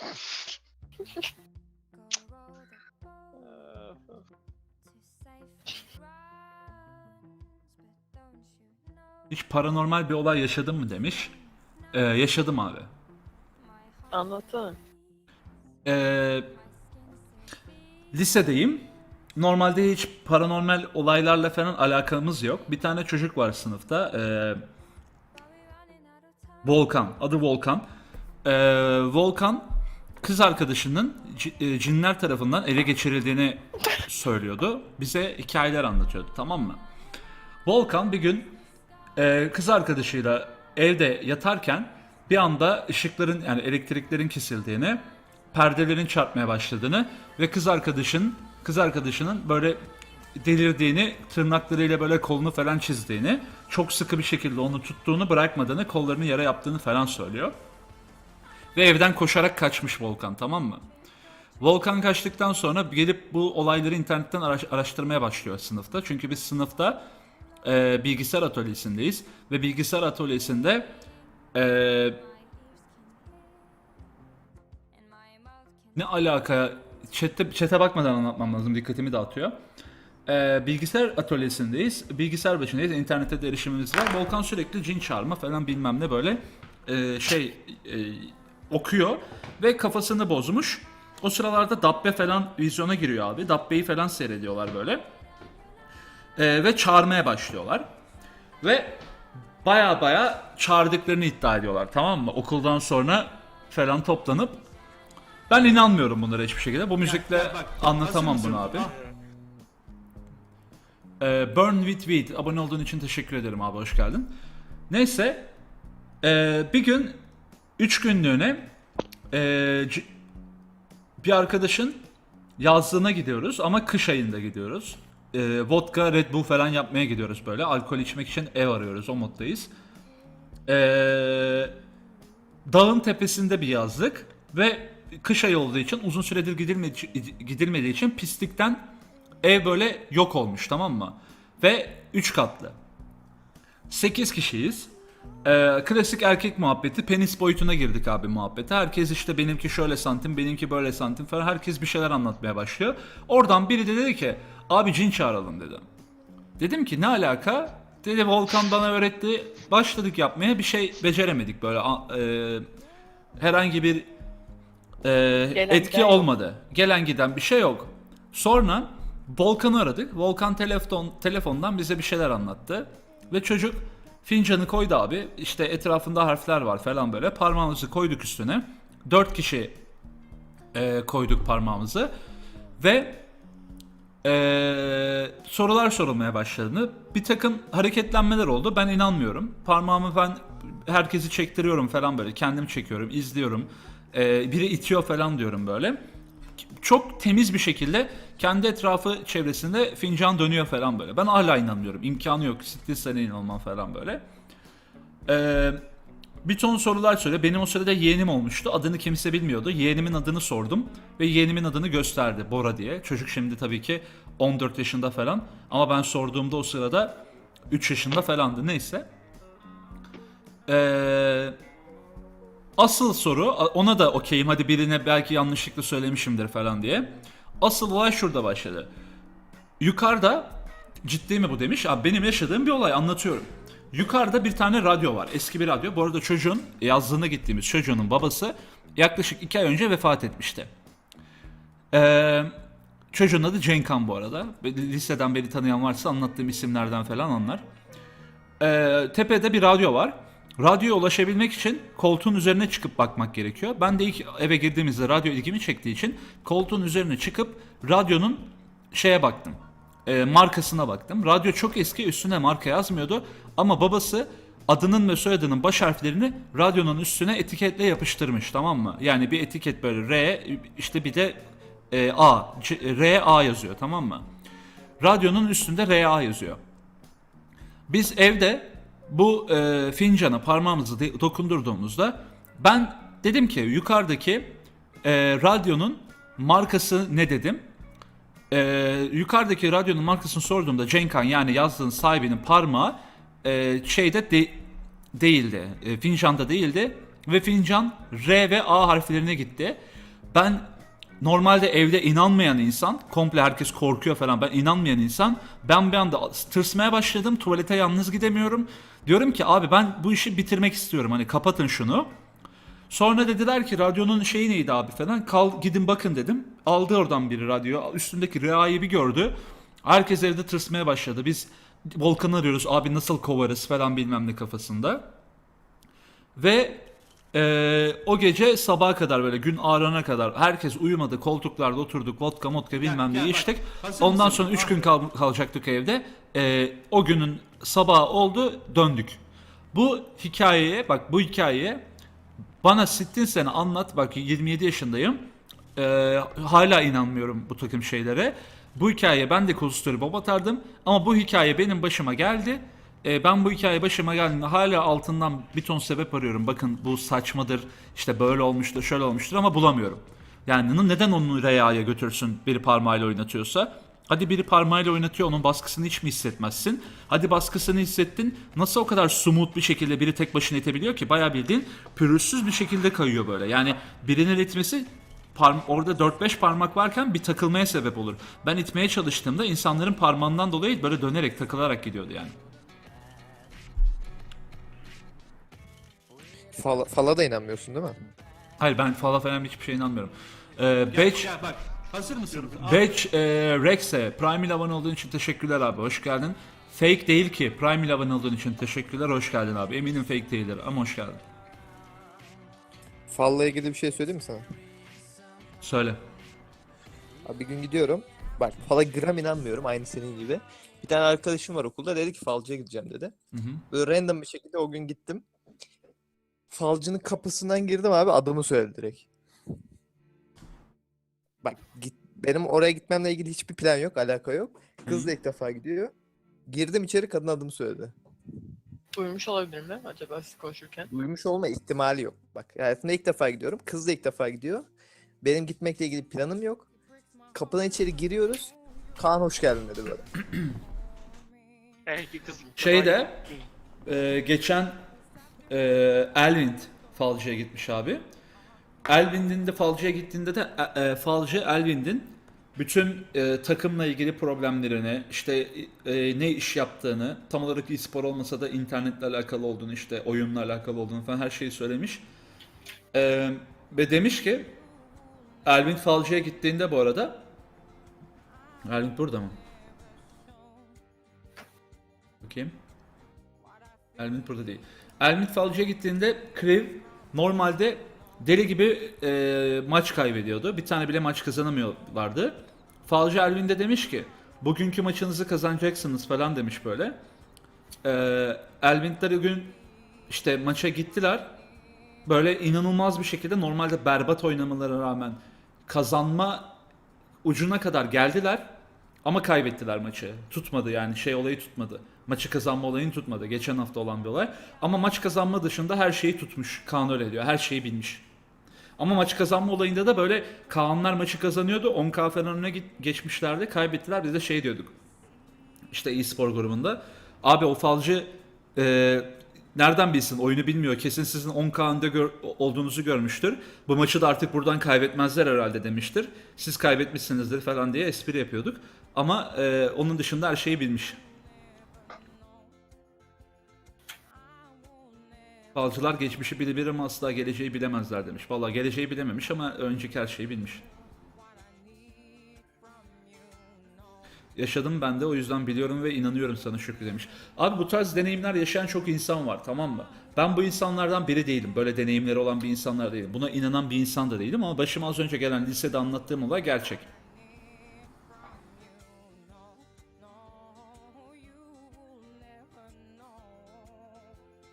Hiç paranormal bir olay yaşadın mı demiş. Ee, yaşadım abi. Anlatsana. Ee, lisedeyim. Normalde hiç paranormal olaylarla falan alakamız yok. Bir tane çocuk var sınıfta. Ee, Volkan. Adı Volkan. Ee, Volkan kız arkadaşının e, cinler tarafından ele geçirildiğini söylüyordu. Bize hikayeler anlatıyordu tamam mı? Volkan bir gün e, kız arkadaşıyla evde yatarken bir anda ışıkların yani elektriklerin kesildiğini, perdelerin çarpmaya başladığını ve kız arkadaşın kız arkadaşının böyle delirdiğini, tırnaklarıyla böyle kolunu falan çizdiğini, çok sıkı bir şekilde onu tuttuğunu, bırakmadığını, kollarını yara yaptığını falan söylüyor. Ve evden koşarak kaçmış Volkan tamam mı? Volkan kaçtıktan sonra gelip bu olayları internetten araş- araştırmaya başlıyor sınıfta. Çünkü biz sınıfta e, bilgisayar atölyesindeyiz. Ve bilgisayar atölyesinde e, ne alaka chat'te, chat'e bakmadan anlatmam lazım dikkatimi dağıtıyor. E, bilgisayar atölyesindeyiz. Bilgisayar başındayız. İnternete de erişimimiz var. Volkan sürekli cin çağırma falan bilmem ne böyle e, şey e, okuyor ve kafasını bozmuş. O sıralarda Dabbe falan vizyona giriyor abi. Dabbe'yi falan seyrediyorlar böyle. Ee, ve çağırmaya başlıyorlar. Ve baya baya çağırdıklarını iddia ediyorlar tamam mı? Okuldan sonra falan toplanıp ben inanmıyorum bunlara hiçbir şekilde. Bu müzikle Ya bak, anlatamam bunu abi. Ah. Ee, Burn with Weed abone olduğun için teşekkür ederim abi hoş geldin. Neyse ee, bir gün 3 günlüğüne c- bir arkadaşın yazlığına gidiyoruz ama kış ayında gidiyoruz. Ee, vodka, Red Bull falan yapmaya gidiyoruz böyle. Alkol içmek için ev arıyoruz o moddayız. Ee, dağın tepesinde bir yazlık ve kış ayı olduğu için uzun süredir gidilmedi- gidilmediği için pislikten ev böyle yok olmuş tamam mı? Ve 3 katlı. 8 kişiyiz. Ee, klasik erkek muhabbeti penis boyutuna girdik abi muhabbete. Herkes işte benimki şöyle santim, benimki böyle santim falan. Herkes bir şeyler anlatmaya başlıyor. Oradan biri de dedi ki abi cin çağıralım dedi. Dedim ki ne alaka? Dedi Volkan bana öğretti. Başladık yapmaya bir şey beceremedik böyle. e, herhangi bir e, Gelen etki giden yok. olmadı. Gelen giden bir şey yok. Sonra Volkan'ı aradık. Volkan telefon telefondan bize bir şeyler anlattı. Ve çocuk fincanı koydu abi. İşte etrafında harfler var falan böyle. Parmağımızı koyduk üstüne. Dört kişi e, koyduk parmağımızı. Ve e, sorular sorulmaya başladı. Bir takım hareketlenmeler oldu. Ben inanmıyorum. Parmağımı ben herkesi çektiriyorum falan böyle. Kendim çekiyorum, izliyorum. E, biri itiyor falan diyorum böyle. Çok temiz bir şekilde kendi etrafı çevresinde fincan dönüyor falan böyle. Ben hala inanmıyorum. İmkanı yok. Sene inanmam falan böyle. Ee, bir ton sorular söyle. Benim o sırada yeğenim olmuştu. Adını kimse bilmiyordu. Yeğenimin adını sordum. Ve yeğenimin adını gösterdi. Bora diye. Çocuk şimdi tabii ki 14 yaşında falan. Ama ben sorduğumda o sırada 3 yaşında falandı. Neyse. Eee... Asıl soru ona da okeyim hadi birine belki yanlışlıkla söylemişimdir falan diye. Asıl olay şurada başladı. Yukarıda ciddi mi bu demiş. Abi benim yaşadığım bir olay anlatıyorum. Yukarıda bir tane radyo var. Eski bir radyo. Bu arada çocuğun yazlığına gittiğimiz çocuğun babası yaklaşık iki ay önce vefat etmişti. Ee, çocuğun adı Cenkan bu arada. Liseden beri tanıyan varsa anlattığım isimlerden falan anlar. Ee, tepede bir radyo var. Radyoya ulaşabilmek için koltuğun üzerine çıkıp bakmak gerekiyor. Ben de ilk eve girdiğimizde radyo ilgimi çektiği için koltuğun üzerine çıkıp radyonun şeye baktım. e, markasına baktım. Radyo çok eski üstüne marka yazmıyordu. Ama babası adının ve soyadının baş harflerini radyonun üstüne etiketle yapıştırmış tamam mı? Yani bir etiket böyle R işte bir de e, A. C- R A yazıyor tamam mı? Radyonun üstünde R A yazıyor. Biz evde bu e, fincana parmağımızı de- dokundurduğumuzda ben dedim ki yukarıdaki e, radyonun markası ne dedim. E, yukarıdaki radyonun markasını sorduğumda Cenkan yani yazdığın sahibinin parmağı e, şeyde de- değildi. E, fincanda değildi. ve fincan R ve A harflerine gitti. Ben normalde evde inanmayan insan, komple herkes korkuyor falan ben inanmayan insan. Ben bir anda tırsmaya başladım. Tuvalete yalnız gidemiyorum. Diyorum ki abi ben bu işi bitirmek istiyorum. Hani kapatın şunu. Sonra dediler ki radyonun şeyi neydi abi falan. Kal gidin bakın dedim. Aldı oradan biri radyo. Üstündeki reayı bir gördü. Herkes evde tırsmaya başladı. Biz Volkan'ı arıyoruz. Abi nasıl kovarız falan bilmem ne kafasında. Ve eee, o gece sabaha kadar böyle gün ağrana kadar herkes uyumadı. Koltuklarda oturduk. Vodka modka bilmem ne içtik. Hazır Ondan mısın? sonra 3 gün Abi. kal- kalacaktık evde. Eee, o günün sabahı oldu döndük. Bu hikayeye bak bu hikayeye bana sittin sene anlat bak 27 yaşındayım. Ee, hala inanmıyorum bu takım şeylere. Bu hikaye ben de Cool Story Bob atardım ama bu hikaye benim başıma geldi. Ee, ben bu hikaye başıma geldiğinde hala altından bir ton sebep arıyorum. Bakın bu saçmadır, işte böyle olmuştur, şöyle olmuştur ama bulamıyorum. Yani neden onu Reya'ya götürsün biri parmağıyla oynatıyorsa? Hadi biri parmağıyla oynatıyor onun baskısını hiç mi hissetmezsin? Hadi baskısını hissettin. Nasıl o kadar sumut bir şekilde biri tek başına itebiliyor ki? Bayağı bildiğin pürüzsüz bir şekilde kayıyor böyle. Yani birinin itmesi orada 4-5 parmak varken bir takılmaya sebep olur. Ben itmeye çalıştığımda insanların parmağından dolayı böyle dönerek takılarak gidiyordu yani. Fala, fala da inanmıyorsun değil mi? Hayır ben falan falan hiçbir şeye inanmıyorum. Ee, Batch, bak. Hazır mısın? Batch e, Rex'e Prime ile abone olduğun için teşekkürler abi. Hoş geldin. Fake değil ki. Prime ile abone olduğun için teşekkürler. Hoş geldin abi. Eminim fake değildir ama hoş geldin. Falla ilgili bir şey söyleyeyim mi sana? Söyle. Abi bir gün gidiyorum. Bak fala gram inanmıyorum aynı senin gibi. Bir tane arkadaşım var okulda dedi ki falcıya gideceğim dedi. Hı hı. Böyle random bir şekilde o gün gittim. Falcının kapısından girdim abi adamı söyledi direkt. Bak git, benim oraya gitmemle ilgili hiçbir plan yok, alaka yok. Kız da ilk defa gidiyor. Girdim içeri kadın adımı söyledi. Uyumuş olabilir mi acaba siz konuşurken? Duymuş olma ihtimali yok. Bak hayatımda ilk defa gidiyorum. Kız da ilk defa gidiyor. Benim gitmekle ilgili planım yok. Kapıdan içeri giriyoruz. Kaan hoş geldin dedi böyle. Belki. Şeyde e, geçen e, Elvind falcıya gitmiş abi. Elvind'in de falcıya gittiğinde de e, e, falcı Elvind'in bütün e, takımla ilgili problemlerini, işte e, ne iş yaptığını, tam olarak e-spor olmasa da internetle alakalı olduğunu, işte oyunla alakalı olduğunu falan her şeyi söylemiş. E, ve demiş ki Elvind falcıya gittiğinde bu arada Elvind burada mı? Bakayım. Elmit burada değil. Elmit Falcı'ya gittiğinde Kriv normalde deli gibi e, maç kaybediyordu. Bir tane bile maç kazanamıyorlardı. Falcı Elvin de demiş ki bugünkü maçınızı kazanacaksınız falan demiş böyle. E, Elvintler o gün işte maça gittiler. Böyle inanılmaz bir şekilde normalde berbat oynamalarına rağmen kazanma ucuna kadar geldiler ama kaybettiler maçı. Tutmadı yani şey olayı tutmadı. Maçı kazanma olayını tutmadı. Geçen hafta olan bir olay. Ama maç kazanma dışında her şeyi tutmuş. Kaan öyle diyor. Her şeyi bilmiş. Ama maç kazanma olayında da böyle Kaanlar maçı kazanıyordu. 10K falan önüne geçmişlerdi. Kaybettiler. Biz de şey diyorduk. İşte e-spor grubunda. Abi o falcı e, nereden bilsin oyunu bilmiyor. Kesin sizin 10K önde gör- olduğunuzu görmüştür. Bu maçı da artık buradan kaybetmezler herhalde demiştir. Siz kaybetmişsinizdir falan diye espri yapıyorduk. Ama e, onun dışında her şeyi bilmiş. Falcılar geçmişi bilebilir ama asla geleceği bilemezler demiş. Vallahi geleceği bilememiş ama önceki her şeyi bilmiş. Yaşadım ben de o yüzden biliyorum ve inanıyorum sana Şükrü demiş. Abi bu tarz deneyimler yaşayan çok insan var tamam mı? Ben bu insanlardan biri değilim. Böyle deneyimleri olan bir insanlar değilim. Buna inanan bir insan da değilim ama başıma az önce gelen lisede anlattığım olay gerçek.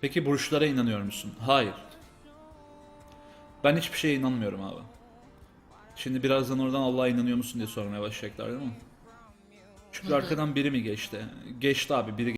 Peki burçlara inanıyor musun? Hayır. Ben hiçbir şeye inanmıyorum abi. Şimdi birazdan oradan Allah'a inanıyor musun diye sormaya başlayacaklar değil mi? Çünkü arkadan biri mi geçti? Geçti abi biri